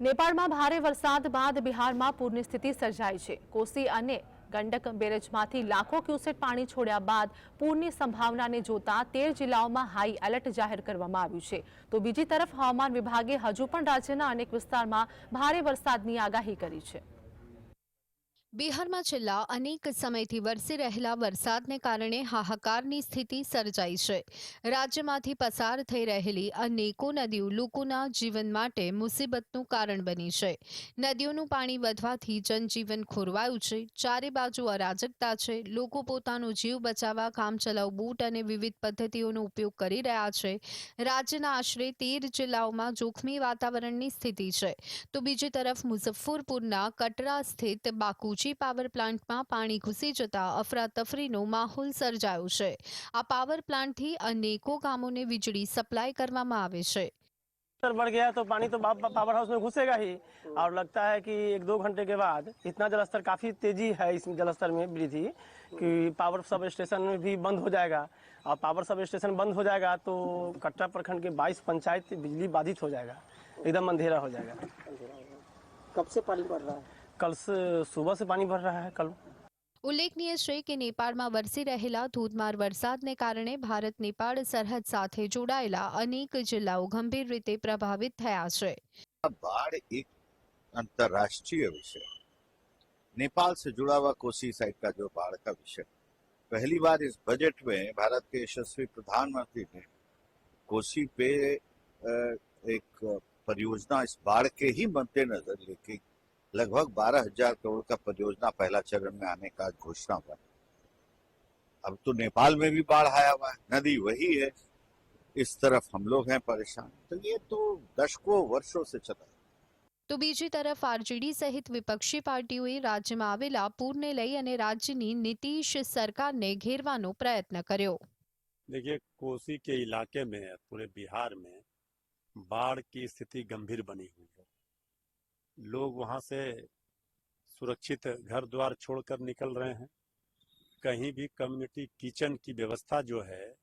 નેપાળમાં ભારે વરસાદ બાદ બિહારમાં પૂરની સ્થિતિ સર્જાઈ છે. કોસી અને ગંડક બેરેજમાંથી લાખો ક્યુસેટ પાણી છોડ્યા બાદ પૂરની સંભાવનાને જોતા તેર જિલ્લાઓમાં હાઈ એલર્ટ જાહેર કરવામાં આવ્યું છે. તો બીજી તરફ હવામાન વિભાગે હજુ પણ રાજ્યના અનેક વિસ્તારમાં ભારે વરસાદની આગાહી કરી છે. બિહારમાં છેલ્લા અનેક સમયથી વરસી રહેલા વરસાદને કારણે હાહાકારની સ્થિતિ સર્જાઈ છે. રાજ્યમાંથી પસાર થઈ રહેલી અનેકો નદીઓ લોકોના જીવન માટે મુસીબતનું કારણ બની છે. નદીઓનું પાણી વધવાથી જનજીવન ખોરવાયું છે. ચારે બાજુ અરાજકતા છે. લોકો પોતાનો જીવ બચાવવા કામચલાઉ બૂટ અને વિવિધ પદ્ધતિઓનો ઉપયોગ કરી રહ્યા છે. રાજ્યના આશરે તેર જિલ્લાઓમાં જોખમી વાતાવરણની સ્થિતિ છે. તો બીજી તરફ મુઝફ્ફરપુરના કટરા સ્થિત બાકુચી પાવર પ્લાન્ટમાં પાણી ઘૂસી જતા અફરાતફરીનો માહોલ સર્જાયો છે આ પાવર પ્લાન્ટથી અનેકો ગામોને વીજળી સપ્લાય કરવામાં આવે છે जलस्तर बढ़ गया तो पानी तो पा- पावर हाउस में घुसेगा ही और लगता है कि एक दो घंटे के बाद इतना जलस्तर काफी तेजी है इस जलस्तर में वृद्धि कि पावर सब स्टेशन में भी बंद हो जाएगा और पावर सब स्टेशन बंद हो जाएगा तो कटरा प्रखंड के 22 पंचायत बिजली बाधित हो जाएगा एकदम अंधेरा हो जाएगा कब से पानी पड़ रहा है कल से सुबह से पानी भर रहा है कल ઉલ્લેખનીય છે કે નેપાળમાં વરસી રહેલા ધોધમાર વરસાદને કારણે ભારત નેપાળ સરહદ સાથે જોડાયેલા અનેક જિલ્લાઓ ગંભીર રીતે પ્રભાવિત થયા છે बाढ़ एक अंतर्राष्ट्रीय विषय नेपाल से जुड़ा हुआ कोसी साइड का जो बाढ़ का विषय पहली बार इस बजट में भारत के यशस्वी प्रधानमंत्री ने कोसी पे अ, एक परियोजना इस बाढ़ के ही मद्देनजर लेके लगभग बारह हजार करोड़ का परियोजना पहला चरण में आने का घोषणा हुआ अब तो नेपाल में भी बाढ़ आया हुआ है नदी वही है इस तरफ हम लोग हैं परेशान तो ये तो दशकों वर्षों से चला है તો બીજી તરફ આરજેડી સહિત વિપક્ષી પાર્ટીઓએ રાજ્યમાં આવેલા પૂરને લઈ અને રાજ્યની નીતિશ સરકારને ઘેરવાનો પ્રયત્ન કર્યો देखिए कोसी के इलाके में पूरे बिहार में बाढ़ की स्थिति गंभीर बनी हुई है लोग वहाँ से सुरक्षित घर द्वार छोड़कर निकल रहे हैं। कहीं भी कम्युनिटी किचन की व्यवस्था जो है,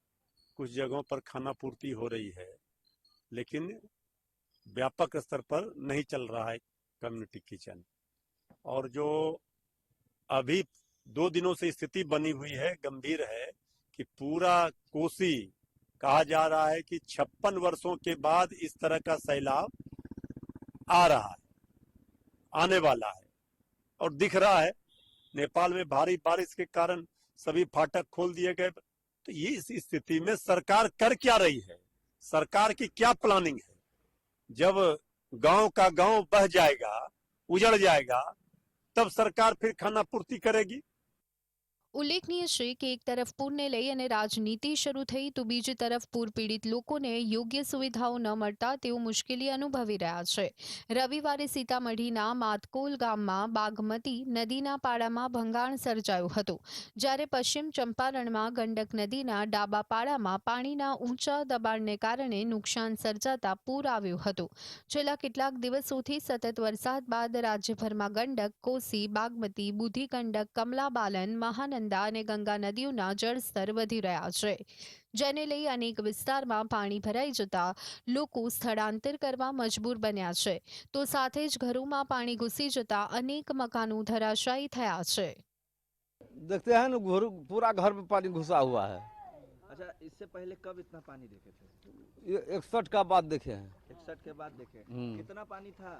कुछ जगहों पर खाना पूर्ति हो रही है, लेकिन व्यापक स्तर पर नहीं चल रहा है कम्युनिटी किचन और जो अभी दो दिनों से स्थिति बनी हुई है, गंभीर है, कि पूरा कोसी कहा जा रहा है कि छप्पन वर्षों के बाद इस तरह का सैलाब आ रहा है। आने वाला है। और दिख रहा है, नेपाल में भारी बारिश के कारण सभी फाटक खोल दिए गए। तो ये इस स्थिति में सरकार कर क्या रही है? सरकार की क्या प्लानिंग है? जब गाँव का गाँव बह जाएगा, उजड़ जाएगा, तब सरकार फिर खाना पूर्ति करेगी। ઉલ્લેખનીય છે કે એક તરફ પૂરને લઈ અને રાજનીતિ શરૂ થઈ, તો બીજી તરફ પૂર પીડિત લોકોને યોગ્ય સુવિધાઓ ન મળતા તેઓ મુશ્કેલી અનુભવી રહ્યા છે. રવિવારે સીતામઢીના માતકોલ ગામમાં બાગમતી નદીના પાડામાં ભંગાણ સર્જાયું હતું. જ્યારે પશ્ચિમ ચંપારણમાં ગંડક નદીના ડાબા પાડામાં પાણીના ઊંચા દબાણને કારણે નુકસાન સર્જાતા પૂર આવ્યું હતું. છેલ્લા કેટલાક દિવસોથી સતત વરસાદ બાદ રાજ્યભરમાં ગંડક, કોસી, બાગમતી બુધી ગંડક કમલાબાલન મહાનંદા અને ગંગા નદીઓના જળસ્તર વધી રહ્યા છે જેને લઈ અનેક વિસ્તારમાં પાણી ભરાઈ જતા લોકો સ્થળાંતર કરવા મજબૂર બન્યા છે તો સાથે જ ઘરોમાં પાણી ઘૂસી જતા અનેક મકાનો ધરાશાયી થયા છે देखते हैं ना घर पूरा घर में पानी घुसा हुआ है अच्छा इससे पहले कब इतना पानी देखे थे ये इकसठ का बात देखे हैं इकसठ के बाद देखे हम्म। कितना पानी था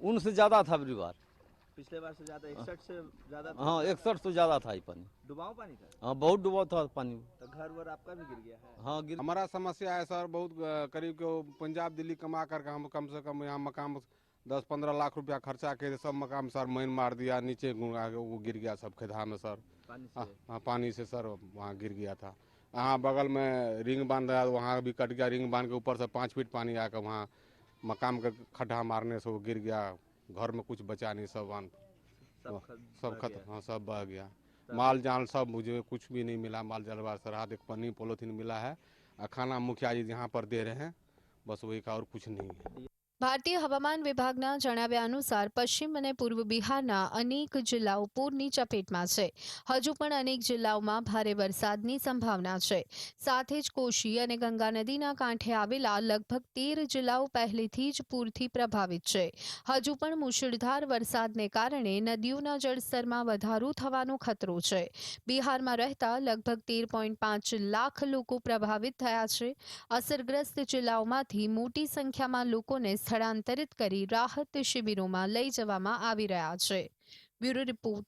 उनसे ज्यादा था अगली बार पिछले बार से ज़्यादा इकसठ से ज़्यादा था? हाँ इकसठ से ज़्यादा था ये पानी। डुबाऊ पानी था हाँ बहुत डूबा था पानी। तो घर वर आपका भी गिर गया है? हाँ गिर हमारा समस्या है सर बहुत करीब के पंजाब दिल्ली कमा करके हम कम से कम यहाँ मकान दस पंद्रह लाख रुपया खर्चा के सब मकान सर मैन मार दिया नीचे वो गिर गया सब खेदा में सर। पानी हाँ से? हाँ, पानी से सर वहाँ गिर गया था। यहाँ बगल में रिंग बाँध है वहाँ भी कट गया रिंग बाँध के ऊपर से पाँच फीट पानी आकर वहाँ मकान का खड्डा मारने से वो गिर गया। घर में कुछ बचा नहीं सब आन सब खत- खत्म हाँ सब बह गया। माल जाल सब मुझे कुछ भी नहीं मिला माल जाल बार सरहद एक पन्नी पोलोथीन मिला है और खाना मुखिया जी यहाँ पर दे रहे हैं बस वही का और कुछ नहीं है। ભારતીય હવામાન વિભાગના જણાવ્યા અનુસાર પશ્ચિમ અને પૂર્વ બિહારના અનેક જિલ્લાઓ પૂરની ચપેટમાં છે. હજુ પણ અનેક જિલ્લાઓમાં ભારે વરસાદની સંભાવના છે. સાથે જ કોશી અને ગંગા નદીના કાંઠે આવેલા લગભગ તેર જિલ્લાઓ પહેલેથી જ પૂરથી પ્રભાવિત છે. હજુ પણ મુશળધાર વરસાદને કારણે નદીઓના જળસ્તરમાં વધારો થવાનો ખતરો છે. બિહારમાં રહેતા લગભગ તેર પોઈન્ટ પાંચ લાખ લોકો પ્રભાવિત થયા છે. અસરગ્રસ્ત જિલ્લાઓમાંથી મોટી સંખ્યામાં લોકોને સ્થળાંતરિત કરી રાહત શિબિરોમાં લઈ જવામાં આવી રહ્યા છે. Bureau report